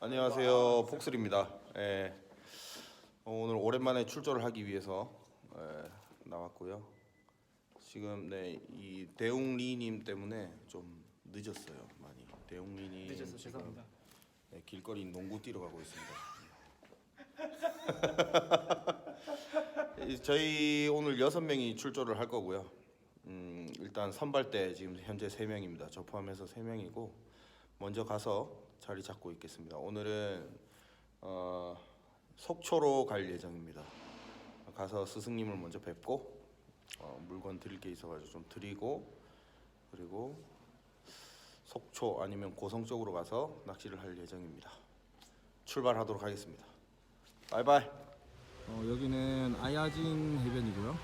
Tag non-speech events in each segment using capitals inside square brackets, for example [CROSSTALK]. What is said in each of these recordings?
안녕하세요 폭슬입니다. 예. 어, 오늘 오랜만에 출조를 하기 위해서 예, 나왔고요. 지금 네 이 대웅리님 때문에 좀 늦었어요 많이. 대웅리님 늦어서 지금, 죄송합니다. 네, 길거리 농구 뛰러 가고 있습니다. [LAUGHS] 이- 저희 오늘 여섯 명이 출조를 할 거고요. 음, 일단 선발대 지금 현재 세 명입니다. 저 포함해서 세 명이고 먼저 가서 자리 잡고 있겠습니다. 오늘은 어, 속초로 갈 예정입니다. 가서 스승님을 먼저 뵙고 어, 물건 드릴 게 있어가지고 좀 드리고 그리고 속초 아니면 고성 쪽으로 가서 낚시를 할 예정입니다. 출발하도록 하겠습니다. 바이바이. 어, 여기는 아야진 해변이고요.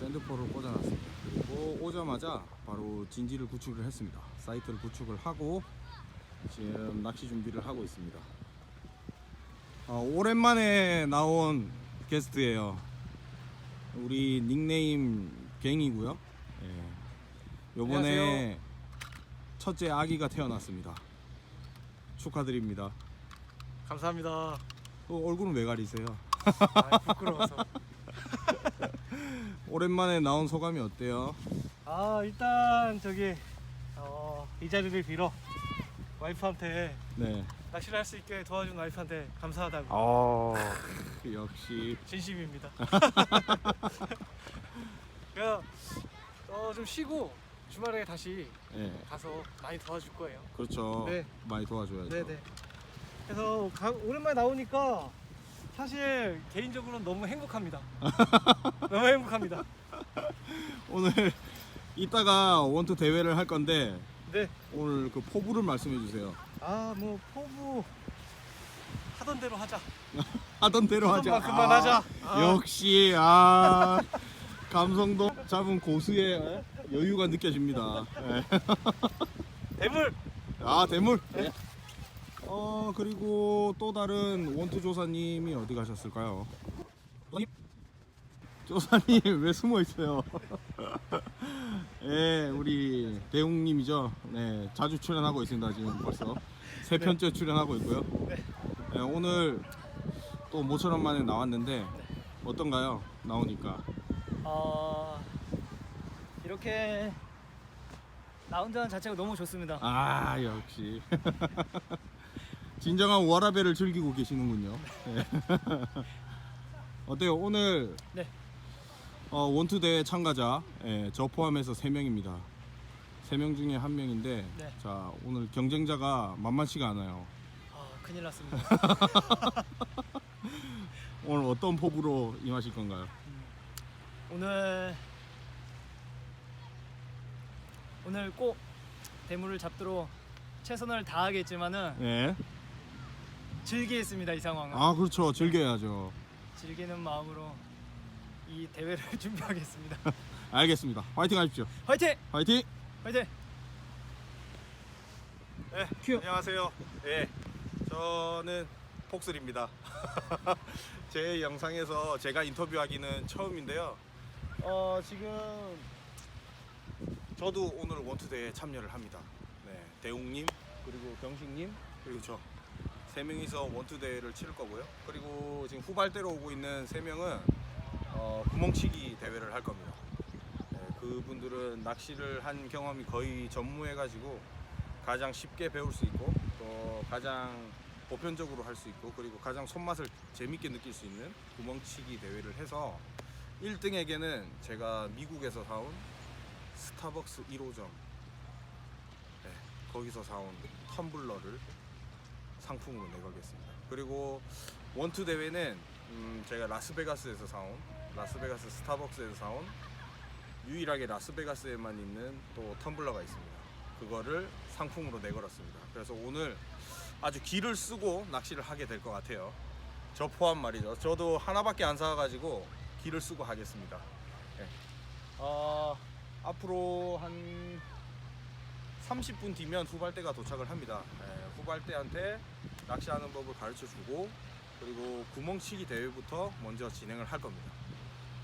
샌드포를 꽂아놨습니다. 그리고 오자마자 바로 진지를 구축을 했습니다. 사이트를 구축을 하고 지금 낚시 준비를 하고 있습니다. 어, 오랜만에 나온 게스트예요. 우리 닉네임 갱이고요. 예. 요번에 안녕하세요. 첫째 아기가 태어났습니다. 축하드립니다. 감사합니다. 어, 얼굴은 왜 가리세요? 아, 부끄러워서. 오랜만에 나온 소감이 어때요? 아 일단 저기 어, 이 자리를 빌어 와이프한테 네. 낚시를 할 수 있게 도와준 와이프한테 감사하다고 어, 역시 진심입니다. [LAUGHS] 그냥 어, 좀 쉬고 주말에 다시 예. 가서 많이 도와줄 거예요. 그렇죠. 네. 많이 도와줘야죠. 네네. 그래서 가- 오랜만에 나오니까 사실 개인적으로는 너무 행복합니다. [LAUGHS] 너무 행복합니다. 오늘 이따가 원투 대회를 할 건데 네. 오늘 그 포부를 말씀해 주세요. 아 뭐 포부 하던 대로 하자. [LAUGHS] 하던 대로 하자. 하던 만큼만 하자. 아. 역시 아 감성도 잡은 고수의 여유가 느껴집니다. 예. 대물. 아 대물. 어 그리고 또 다른 원투 조사님이 어디 가셨을까요? 조사님? [LAUGHS] 왜 숨어 있어요? [LAUGHS] 예, 우리 대웅님이죠. 네, 자주 출연하고 있습니다. 지금 벌써 세 편째 출연하고 있고요. 네, 오늘 또 모처럼 만에 나왔는데 어떤가요? 나오니까. 어 이렇게 나 혼자는 자체가 너무 좋습니다. 아 역시 [LAUGHS] 진정한 워라벨을 즐기고 계시는군요. 네. [LAUGHS] 어때요? 오늘 네. 어, 원투 대회 참가자 예, 저 포함해서 3명입니다. 3명 중에 한 명인데 네. 자 오늘 경쟁자가 만만치가 않아요. 아 큰일 났습니다. [LAUGHS] 오늘 어떤 포부로 임하실 건가요? 오늘 오늘 꼭 대물을 잡도록 최선을 다하겠지만은 예. 즐기겠습니다 이 상황은. 아 그렇죠. 즐겨야죠. 즐기는 마음으로 이 대회를 [LAUGHS] 준비하겠습니다. [LAUGHS] 알겠습니다. 화이팅 하십시오. 화이팅! 화이팅! 화이팅! 네, 큐. 안녕하세요. 예, 저는 폭슬입니다. [LAUGHS] 제 영상에서 제가 인터뷰하기는 처음인데요. 어, 지금 저도 오늘 원투대에 참여를 합니다. 네, 대웅님 그리고 경식님 그리고 저 세 명이서 원투 대회를 치를 거고요. 그리고 지금 후발대로 오고 있는 세 명은 어, 구멍치기 대회를 할 겁니다. 네, 그분들은 낚시를 한 경험이 거의 전무해가지고 가장 쉽게 배울 수 있고 또 가장 보편적으로 할 수 있고 그리고 가장 손맛을 재밌게 느낄 수 있는 구멍치기 대회를 해서 1등에게는 제가 미국에서 사온 스타벅스 1호점 네, 거기서 사온 텀블러를 상품으로 내걸겠습니다. 그리고 원투 대회는 음, 제가 라스베가스에서 사온 라스베가스 스타벅스에서 사온 유일하게 라스베가스에만 있는 또 텀블러가 있습니다. 그거를 상품으로 내걸었습니다. 그래서 오늘 아주 기를 쓰고 낚시를 하게 될 것 같아요. 저 포함 말이죠. 저도 하나밖에 안 사가지고 기를 쓰고 하겠습니다. 예. 어, 앞으로 한 30분 뒤면 후발대가 도착을 합니다. 예, 후발대한테 낚시하는 법을 가르쳐 주고 그리고 구멍치기 대회부터 먼저 진행을 할 겁니다.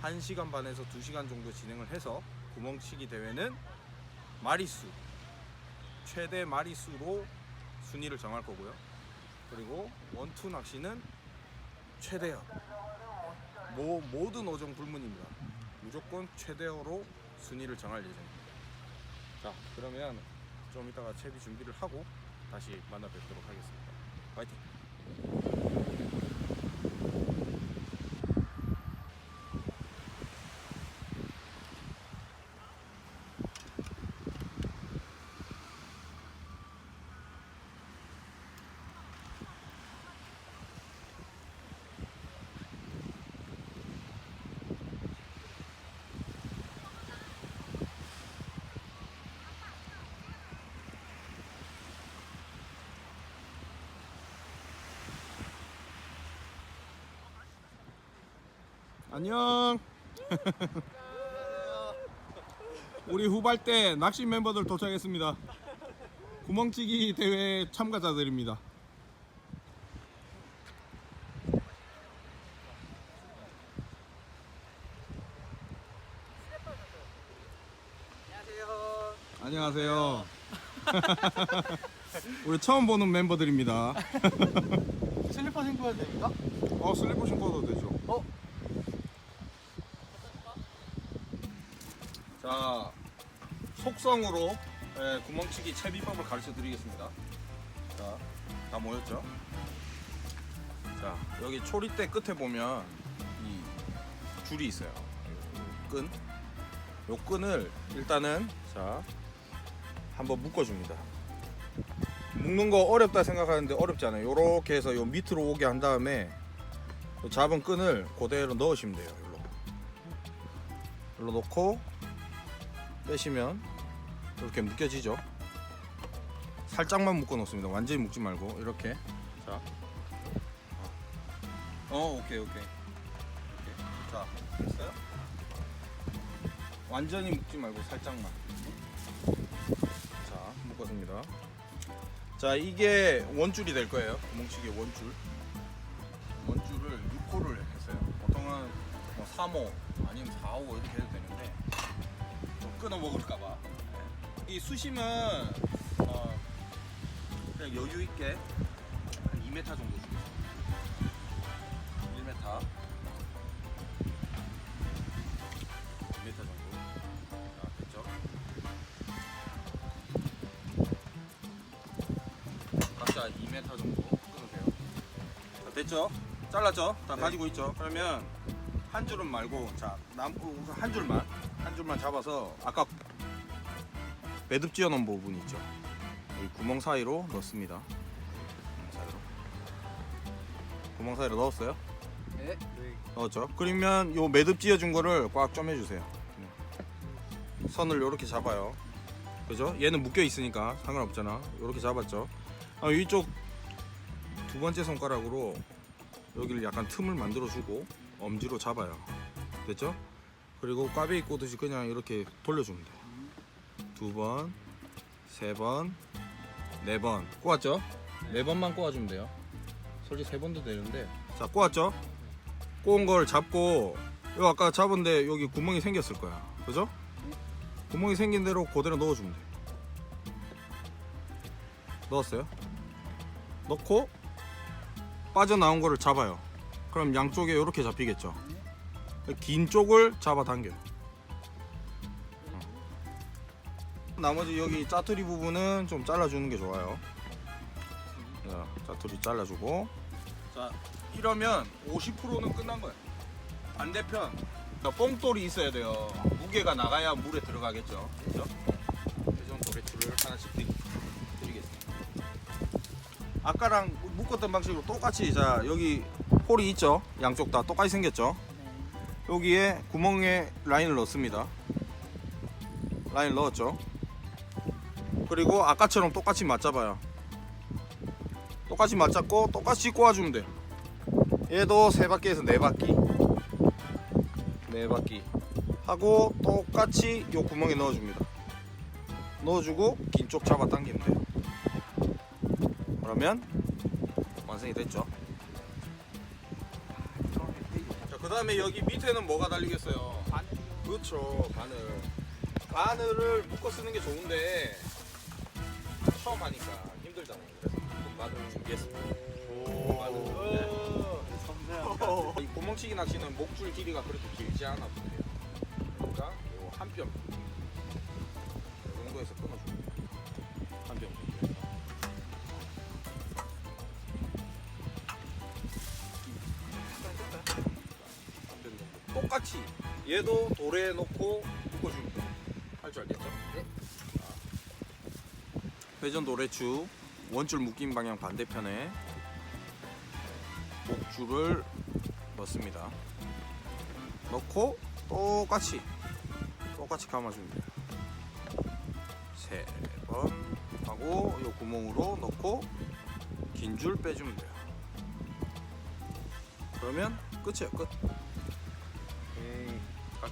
1시간 반에서 2시간 정도 진행을 해서 구멍치기 대회는 마리수 최대 마리수로 순위를 정할 거고요. 그리고 원투 낚시는 최대어. 모, 모든 어종 불문입니다. 무조건 최대어로 순위를 정할 예정입니다. 자, 그러면 좀 이따가 채비 준비를 하고 다시 만나 뵙도록 하겠습니다. 파이팅! 안녕. [LAUGHS] 우리 후발대 낚시 멤버들 도착했습니다. 구멍치기 대회 참가자들입니다. 안녕하세요. [LAUGHS] 우리 처음 보는 멤버들입니다. 슬리퍼 신고 해도 됩니까? 어 슬리퍼 신고도 되죠. 어? 자 속성으로 예, 구멍치기 채비법을 가르쳐 드리겠습니다. 자, 다 모였죠? 자, 여기 초리대 끝에 보면 이 줄이 있어요. 요 끈. 요 끈을 일단은 자 한번 묶어 줍니다. 묶는 거 어렵다 생각하는데 어렵지 않아요. 요렇게 해서 요 밑으로 오게 한 다음에 요 잡은 끈을 그대로 넣으시면 돼요. 일로. 일로 놓고 빼시면 이렇게 묶여지죠. 살짝만 묶어 놓습니다. 완전히 묶지 말고 이렇게. 자. 어, 오케이, 오케이. 오케이. 자, 됐어요? 완전히 묶지 말고 살짝만. 자, 묶었습니다. 자, 이게 원줄이 될 거예요. 뭉치기 원줄. 원줄을 6호를 했어요. 보통은 뭐 3호 아니면 4호 이렇게 끊어 먹을까봐. 이 수심은 어, 그냥 여유 있게 한 2m 정도 주겠습니다. 1m. 2m 정도. 자, 됐죠? 각자 2m 정도 끊으세요. 자, 됐죠? 잘랐죠? 다 가지고 있죠? 그러면 한 줄은 말고 자, 남, 우선 한 줄만 한 줄만 잡아서 아까 매듭 지어 놓은 부분 있죠? 여기 구멍 사이로 넣습니다. 구멍 사이로. 구멍 사이로 넣었어요? 네. 넣었죠? 그러면 요 매듭 지어준 거를 꽉좀 해주세요. 네. 선을 이렇게 잡아요. 그죠? 얘는 묶여 있으니까 상관없잖아. 이렇게 잡았죠? 아, 이쪽 두 번째 손가락으로 여기를 약간 틈을 만들어주고 엄지로 잡아요. 됐죠? 그리고 꽈배기 꼬듯이 그냥 이렇게 돌려주면 돼요. 두 번, 세 번, 네 번. 꼬았죠? 네 번만 꼬아주면 돼요. 솔직히 세 번도 되는데. 자, 꼬았죠? 꼬은 걸 잡고, 요 아까 잡은데 여기 구멍이 생겼을 거야. 그죠? 구멍이 생긴 대로 그대로 넣어주면 돼. 넣었어요? 넣고, 빠져나온 거를 잡아요. 그럼 양쪽에 이렇게 잡히겠죠? 긴 쪽을 잡아 당겨요. 나머지 여기 짜투리 부분은 좀 잘라주는 게 좋아요. 자, 짜투리 잘라주고. 자, 이러면 50%는 끝난 거예요. 반대편. 자, 뽕돌이 있어야 돼요. 무게가 나가야 물에 들어가겠죠. 그죠? 회전 도배추를 하나씩 드리, 드리겠습니다. 아까랑 묶었던 방식으로 똑같이 자 여기 홀이 있죠. 양쪽 다 똑같이 생겼죠. 여기에 구멍에 라인을 넣습니다. 라인 넣었죠. 그리고 아까처럼 똑같이 맞잡아요. 똑같이 맞잡고 똑같이 꼬아주면 돼. 얘도 세 바퀴에서 네 바퀴, 네 바퀴 하고 똑같이 요 구멍에 넣어줍니다. 넣어주고 긴 쪽 잡아 당기면 돼요. 그러면 완성이 됐죠. 그 다음에 여기 밑에는 뭐가 달리겠어요? 그렇죠 바늘. 바늘을 묶어 쓰는 게 좋은데 처음 하니까 힘들잖아요. 그래서 좀 바늘을 준비했습니다. 오, 바늘을. 네. 이 구멍치기 낚시는 목줄 길이가 그렇게 길지 않아 보세요. 그러니까 뭐 한 뼘. 얘도 돌에 놓고 돼요. 할줄 알겠죠? 네. 회전 도래추 원줄 묶임 방향 반대편에 목줄을 넣습니다. 넣고 똑같이 똑같이 돼요. 세번 하고 이 구멍으로 넣고 긴 줄 빼주면 돼요. 그러면 끝이에요. 끝.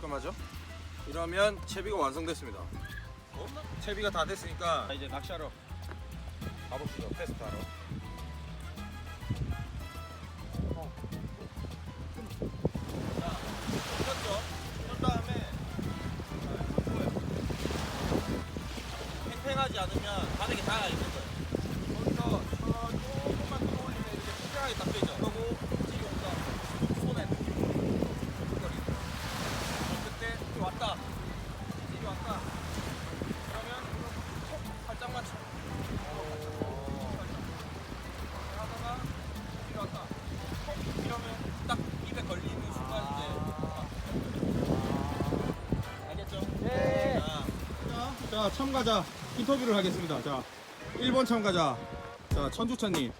음, 깔끔하죠? 이러면 채비가 완성됐습니다. 채비가 다 됐으니까 이제 낚시하러 가봅시다. 테스트하러. 참가자 인터뷰를 하겠습니다. 자, 1번 참가자. 자, 천주찬님.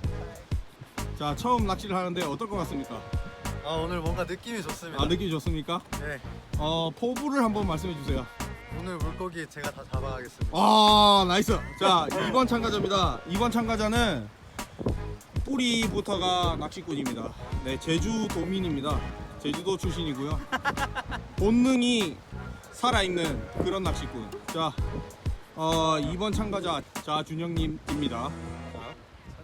자, 처음 낚시를 하는데 어떨 것 같습니까? 아 오늘 뭔가 느낌이 좋습니다. 아, 느낌이 좋습니까? 네. 어, 포부를 한번 말씀해 주세요. 오늘 물고기 제가 다 잡아가겠습니다. 아, 나이스. 자, 2번 참가자입니다. 2번 참가자는 뿌리부터가 낚시꾼입니다. 네, 제주 도민입니다. 제주도 출신이고요. 본능이 살아있는 그런 낚시꾼. 자, 어, 2번 참가자 자 준영님입니다. 자,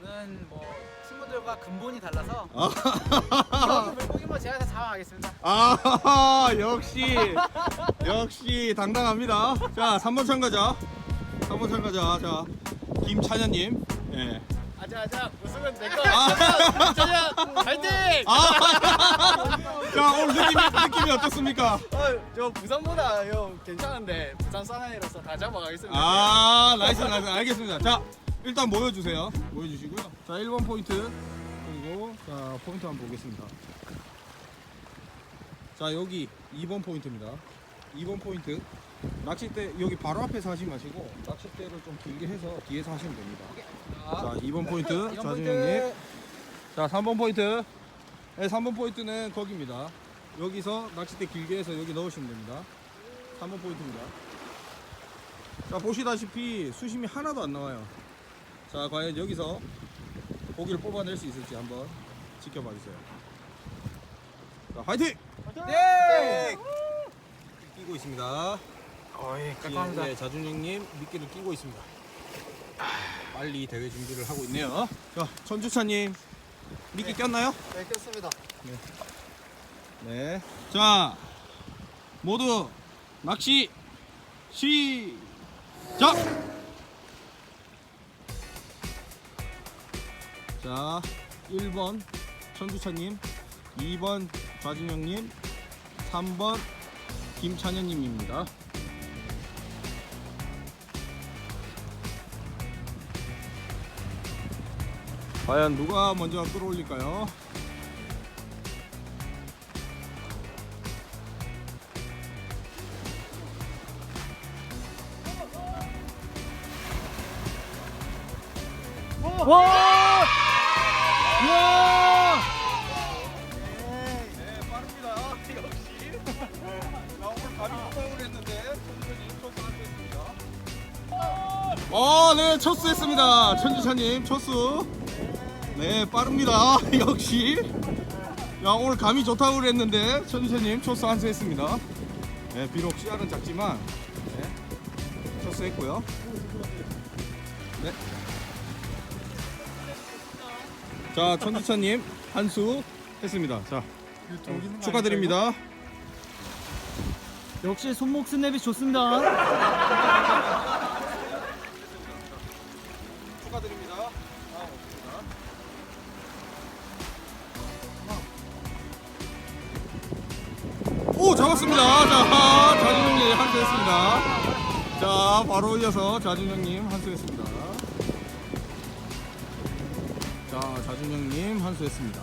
저는 뭐 친구들과 근본이 달라서 [LAUGHS] 아, 물고기 뭐 제가 다 잡아가겠습니다. 아, 역시, 역시 당당합니다. 자, 3번 참가자. 3번 참가자. 자, 김찬현님. 예. 아자 아자 웃으면 내거 아. 자자 파이팅! 아, [LAUGHS] 자 오늘 느낌이, 느낌이 어떻습니까? 어, 저 부산보다 요 괜찮은데 부산 사나이로서 다 잡아가겠습니다. 아 나이스 나이스 알겠습니다. 자 일단 모여주세요. 모여주시고요. 자 1번 포인트 그리고 자 포인트 한번 보겠습니다. 자 여기 2번 포인트입니다. 2번 포인트 낚싯대 여기 바로 앞에서 하지 마시고 낚싯대를 좀 길게 해서 뒤에서 하시면 됩니다. 자 2번 포인트 자준형님. 자 3번 포인트. 네, 3번 포인트는 거기입니다. 여기서 낚싯대 길게 해서 여기 넣으시면 됩니다. 3번 포인트입니다. 자 보시다시피 수심이 하나도 안 나와요. 자 과연 여기서 고기를 뽑아낼 수 있을지 한번 지켜봐 주세요. 자 화이팅! 네! 끼고 있습니다 어이 예, 네, 자준형님 미끼를 끼고 있습니다. 빨리 대회 준비를 하고 있네요. 자, 천주차님 미끼 꼈나요? 네 꼈습니다. 네. 자, 모두 낚시 시작. 자, 1번 천주차님, 2번 좌준형님, 3번 김찬현님입니다. 과연 누가 먼저 끌어올릴까요? 와! 이야! 네, 빠릅니다. 역시. 나 오늘 감이 좋다고 그랬는데 천주차님 초수 한수했습니다. 어, 네, 초수했습니다. 천주차님 초수. 네, 빠릅니다. [LAUGHS] 역시. 야, 오늘 감이 좋다고 그랬는데 천주차님 초수 한수했습니다. 네, 비록 씨알은 작지만 네, 초수했고요. 네. 자, 천주차님 한수 했습니다. 자, 축하드립니다. 역시 손목 스냅이 좋습니다. 자, 바로 이어서 자준형님 한수했습니다. 자, 자준형님 한수했습니다.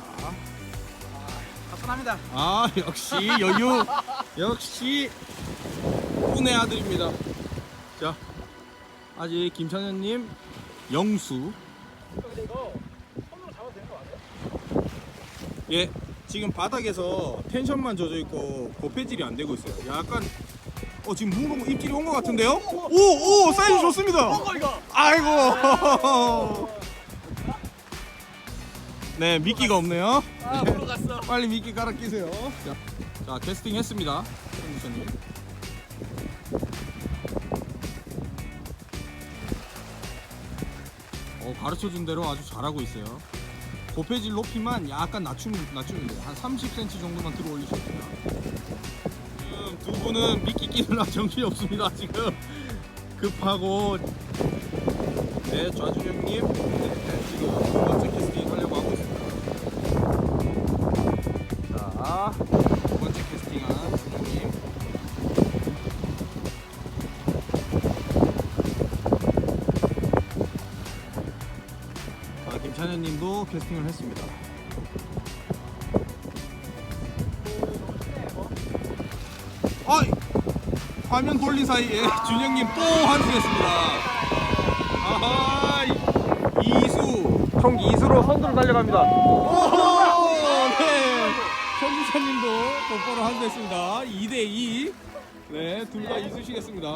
감사합니다. 아, 역시 여유. [LAUGHS] 역시 운의 아들입니다. 자, 아직 김찬현님 영수. 근데 이거 손으로 잡아도 되는 거 맞아요? 예, 지금 바닥에서 텐션만 젖어 있고 고폐질이 안 되고 있어요. 약간 어 지금 문공 입질이 온 것 같은데요? 오, 오, 사이즈 좋습니다. 어 이거. 아이고. 네, 미끼가 없네요. 아 물어 갔어. 빨리 미끼 갈아 끼세요. 자, 자 캐스팅 했습니다. 선생님. 어, 가르쳐 준 대로 아주 잘하고 있어요. 고폐질 높이만 약간 낮추면, 낮추면 돼요. 한 30cm 정도만 들어 올리시면 됩니다. 두 분은 미끼 끼느라 [LAUGHS] 정신이 없습니다. 지금 급하고. 네, 좌주경님. 네, 지금 두 번째 캐스팅 하려고 하고 있습니다. 자, 두 번째 캐스팅한 준호님. 자, 김찬현 님도 캐스팅을 했습니다. 화면 돌린 사이에 [LAUGHS] 준영님 또 한수했습니다. 아하, 이- 이수. 총 2수로 선두를 달려갑니다. 오, 네. 천주사님도 똑바로 한수했습니다. 2대 2. 네, 둘 다 이수시겠습니다.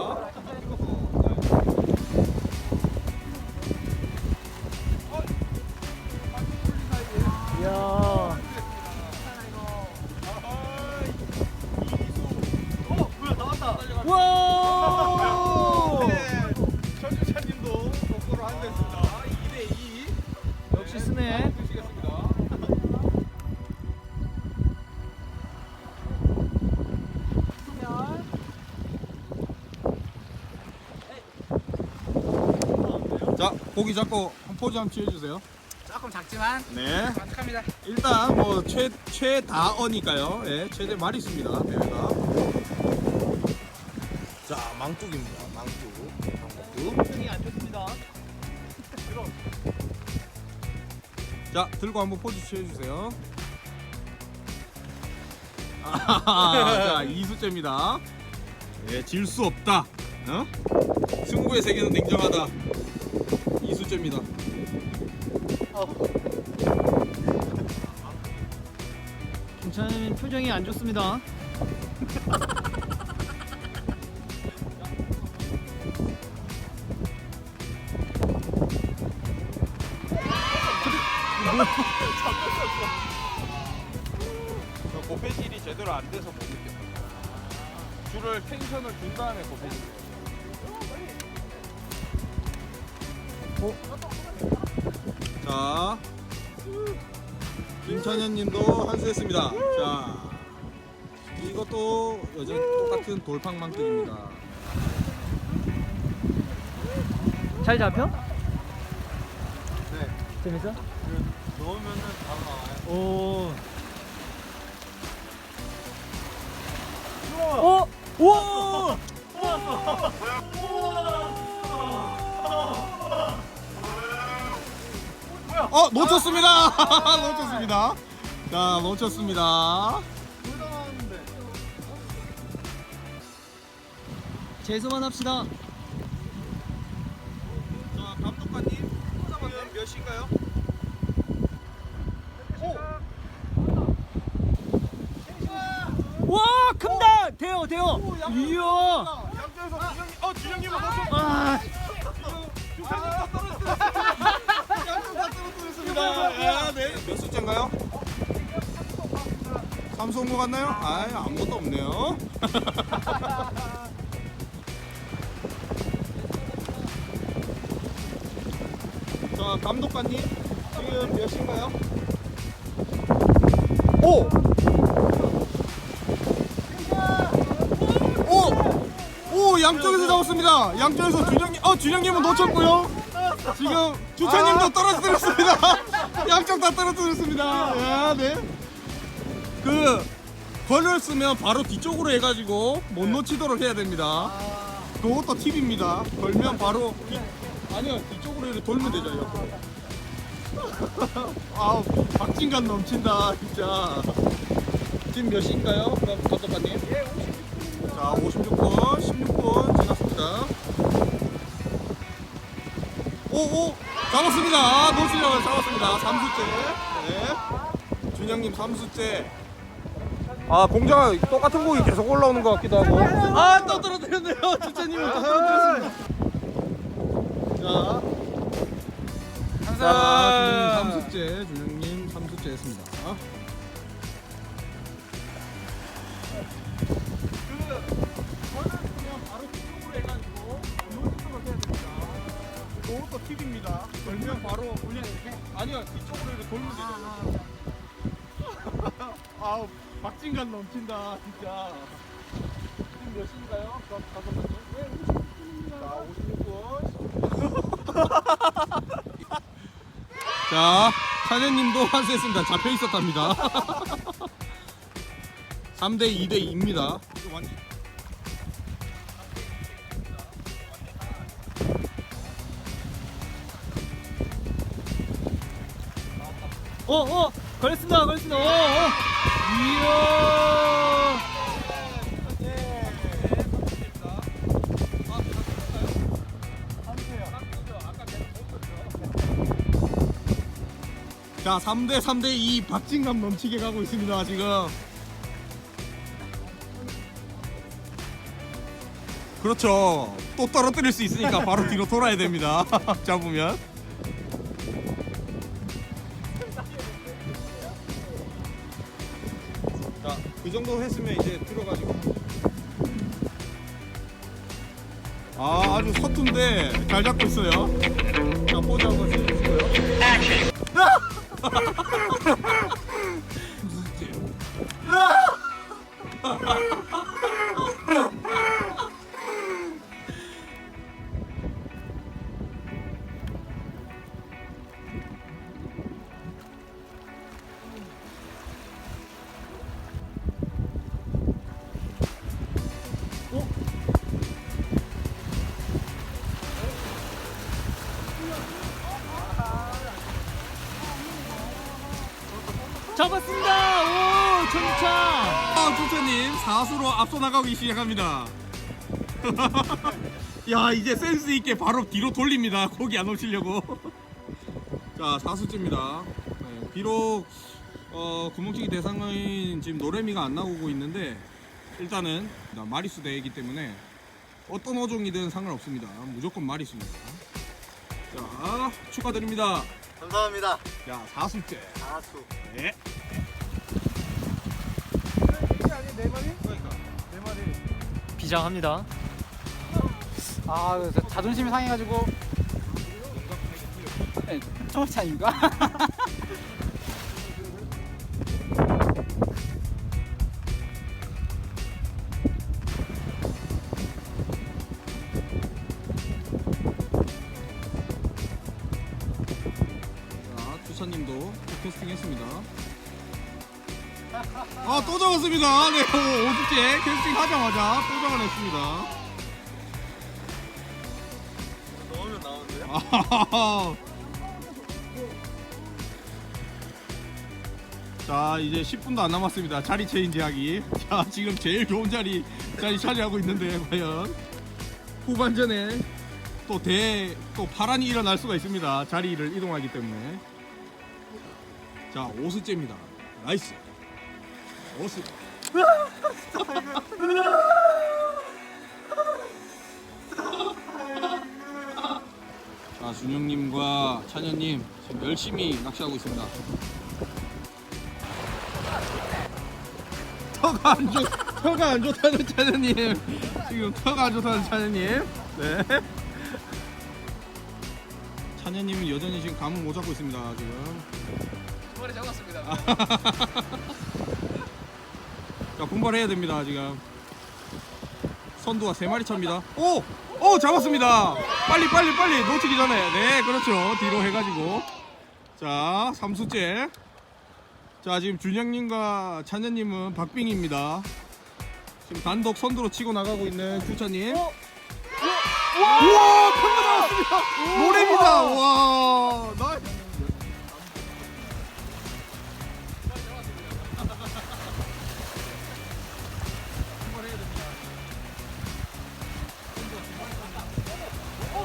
자, 고기 잡고 한 포즈 한번 취해주세요. 조금 작지만 네. 만족합니다. 일단 뭐 최, 최다어니까요. 예, 최대 마리수입니다. 대회가. 자, 망뚝입니다. 망뚝. 망뚝. 표정이 안 좋습니다. 자, 들고 한번 포즈 취해주세요. 아, [LAUGHS] 자, 이수째입니다. 예, 질 수 없다. 어? 승부의 세계는 냉정하다. 이수째입니다. 김찬현님 표정이 안 좋습니다. 저 고패질이 제대로 안 돼서 못 느꼈어요. 줄을 텐션을 준 다음에 고패질. 김찬현님도 한수했습니다. 자, 이것도 여전히 똑같은 돌팡망뜨기입니다. 잘 잡혀? 네. 재밌어? 넣으면은 바로 나와요. 오. 오! 오! [LAUGHS] 어, 놓쳤습니다. [LAUGHS] 놓쳤습니다. 자, 놓쳤습니다. 재수만 합시다. 자, 감독관님, 지금 몇 시인가요? 와, 큰다! 대요, 대요. 이야. 양쪽에서 준영님, 어, 준영님은 놓쳤 숫자인가요? 삼수 온것 같나요? 아, 아무것도 없네요. [LAUGHS] 자, 감독관님, 지금 몇 시인가요? 오! 오! 오, 양쪽에서 잡았습니다. 양쪽에서 준영님, 어, 준영님은 놓쳤고요. 지금 주차님도 떨어뜨렸습니다. [LAUGHS] 양쪽 다 떨어뜨렸습니다. 야, 네. 그 걸렸으면 바로 뒤쪽으로 해가지고 못 놓치도록 해야 됩니다. 그것도 팁입니다. 걸면 바로 뒤, 아니요 뒤쪽으로 이렇게 돌면 되죠 옆으로. [LAUGHS] 아 박진감 넘친다 진짜. 지금 몇 시인가요, 감독관님? 자 56분, 16분 오오 잡았습니다. 아, 놓치려고 잡았습니다. 3수째. 네. 준영님 3수째. 아 공장 똑같은 공이 계속 올라오는 것 같기도 하고. 아 또 떨어뜨렸네요. 주차님은 또 떨어뜨렸습니다. 자. 자, 준영님 3수째, 준영님 팁입니다. 걸면 바로 그냥 이렇게 아니요 이쪽으로 이렇게 돌면 되죠. [LAUGHS] 아우 박진감 넘친다 진짜. 지금 몇 시인가요? 다섯 번째. 자 56분. 자 사장님도 환수했습니다. 잡혀 있었답니다. 3대 2대 2입니다. 어, 어, 걸렸습니다, 걸렸습니다. 어, 어. 이야. 자 3대 3대 2 박진감 넘치게 가고 있습니다 지금 그렇죠 또 떨어뜨릴 수 있으니까 바로 뒤로 돌아야 됩니다 [LAUGHS] 잡으면 정도 했으면 이제 들어가지고. 아 아주 서툰데 잘 잡고 있어요. 자 포즈 한번 해주시고요 [LAUGHS] [LAUGHS] 4수로 앞서 나가기 시작합니다. [LAUGHS] 야 이제 센스 있게 바로 뒤로 돌립니다. 고기 안 놓치려고. [LAUGHS] 자 4수째입니다. 네, 비록 어, 구멍치기 대상인 지금 노래미가 안 나오고 있는데 일단은 마리수 대회이기 때문에 어떤 어종이든 상관없습니다. 무조건 마리수입니다. 자 축하드립니다. 감사합니다. 자 4수째. 아수. 네. 비장합니다. 아, 자존심이 상해가지고. 네, 첫 차입니까? [LAUGHS] 또 잡았습니다. 네, 5주째 캐스팅 하자마자 또 잡아냈습니다. 넣으면 나오는데요? 아하하. 자, 이제 10분도 안 남았습니다. 자리 체인지 하기. 자, 지금 제일 좋은 자리, 자리 차지하고 있는데, 과연. 후반전에 또 대, 또 파란이 일어날 수가 있습니다. 자리를 이동하기 때문에. 자, 5수째입니다. 나이스. 5수. 자, 준영님과 찬현님 지금 열심히 낚시하고 있습니다. 터가 안 좋, 터가 안 좋다는 찬현님. 지금 터가 안 좋다는 찬현님. 네. 찬현님은 여전히 지금 감을 못 잡고 있습니다. 지금. 머리 잡았습니다. [LAUGHS] 자, 분발해야 됩니다. 지금. 선두가 세 마리 차입니다. 오! 오! 잡았습니다. 빨리 빨리 빨리 놓치기 전에. 네, 그렇죠. 뒤로 해 가지고. 자, 삼수째. 자 지금 준영님과 찬현님은 박빙입니다. 지금 단독 선두로 치고 나가고 있는 규찬님. 어? 우와 큰거 나왔습니다. 모래입니다. 와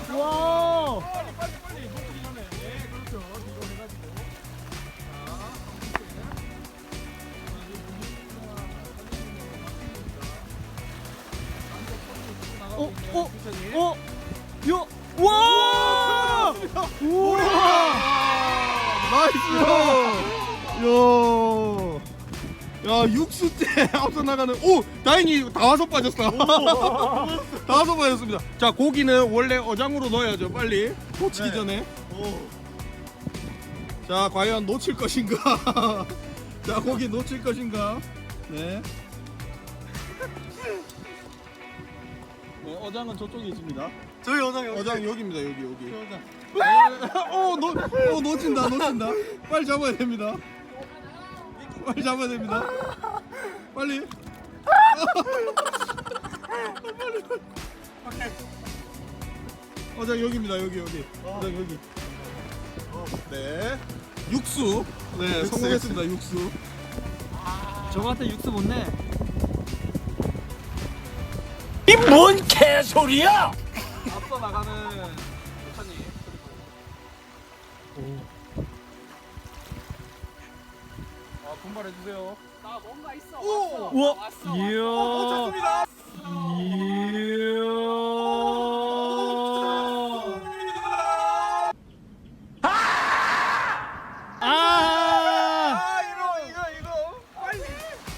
나. 와. 어, 어, 어, 요, 와! 우와! 나이스! 야, 야 육수째 [LAUGHS] 앞서 나가는 오 다행히 다 와서 빠졌어. [LAUGHS] 다 와서 빠졌습니다. 자 고기는 원래 어장으로 넣어야죠. 빨리 놓치기 전에. 자 과연 놓칠 것인가? [LAUGHS] 자 고기 놓칠 것인가? 네. 네 어장은 저쪽에 있습니다. 저희 어장 여기. 어장 여기입니다 여기 여기. 어장. 어, 놓, 어, 놓친다, 놓친다. 빨리 잡아야 됩니다. 빨리 잡아야 됩니다. 빨리. 빨리. 어장 여기입니다, 여기, 여기. 어장 여기. 네. 육수. 네, 성공했습니다, 육수. 저거한테 육수 못 내. 앞서 분발해주세요. 나 뭔가 있어. 오! 우와. 왔어. 이야. 어, 쳤습니다. 이야. 아! 아 이거 이거 이거 빨리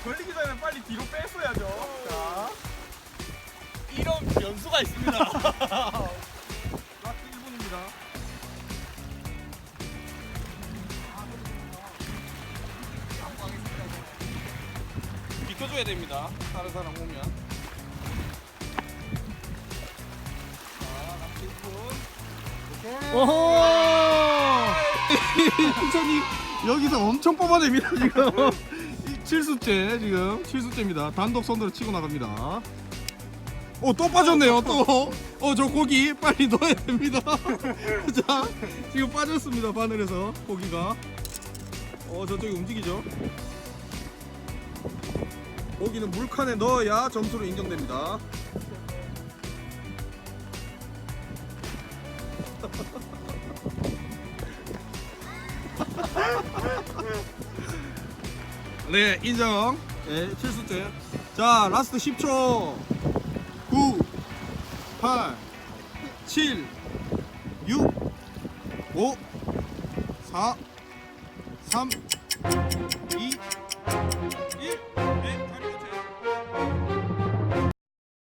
걸리기 전에 빨리 뒤로 뺐어야죠. 자, 이런 변수가 있습니다. [LAUGHS] 비켜줘야 됩니다. 다른 사람 오면. 오호! [LAUGHS] 천이 여기서 엄청 뽑아냅니다 지금. 7수째 지금 7수째입니다. 단독 선두로 치고 나갑니다. 오 또 빠졌네요 또. 어 저 고기 빨리 넣어야 됩니다. [LAUGHS] 자 지금 빠졌습니다 바늘에서 고기가. 어 저쪽이 움직이죠. 고기는 물칸에 넣어야 점수로 인정됩니다. [LAUGHS] 네, 인정. 네, 실수째. 자, 라스트 10초. 9, 8, 7, 6, 5, 4, 3,